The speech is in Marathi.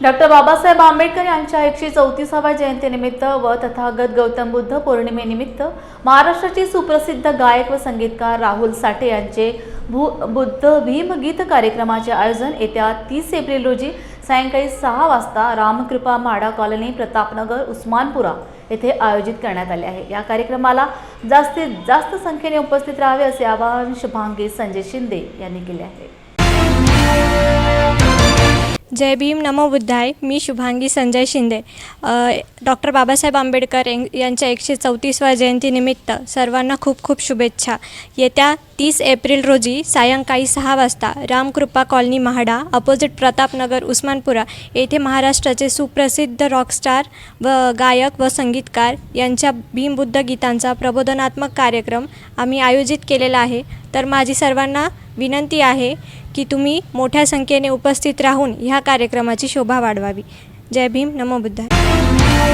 डॉक्टर बाबासाहेब आंबेडकर यांच्या एकशे चौतीसाव्या जयंतीनिमित्त व तथागत गौतम बुद्ध पौर्णिमेनिमित्त महाराष्ट्राचे सुप्रसिद्ध गायक व संगीतकार राहुल साठे यांचे भू बुद्ध भीम गीत कार्यक्रमाचे आयोजन येत्या तीस एप्रिल रोजी सायंकाळी सहा वाजता रामकृपा माडा कॉलनी प्रतापनगर उस्मानपुरा येथे आयोजित करण्यात आले आहे. या कार्यक्रमाला जास्तीत जास्त संख्येने उपस्थित राहावे असे आवाहन शुभांगी संजय शिंदे यांनी केले आहे. जय भीम नमो बुद्धाय. मी शुभांगी संजय शिंदे. डॉक्टर बाबासाहेब आंबेडकर यां- यांच्या एकशे चौतीसव्या जयंतीनिमित्त सर्वांना खूप खूप शुभेच्छा. येत्या तीस एप्रिल रोजी सायंकाळी सहा वाजता रामकृपा कॉलनी महाडा अपोजिट प्रतापनगर उस्मानपुरा येथे महाराष्ट्राचे सुप्रसिद्ध रॉकस्टार व गायक व संगीतकार यांच्या भीमबुद्ध गीतांचा प्रबोधनात्मक कार्यक्रम आम्ही आयोजित केलेला आहे. तर माझी सर्वांना विनंती आहे की तुम्ही मोठ्या संख्येने उपस्थित राहून ह्या कार्यक्रमाची शोभा वाढवावी. जय भीम. नमो बुद्धाय.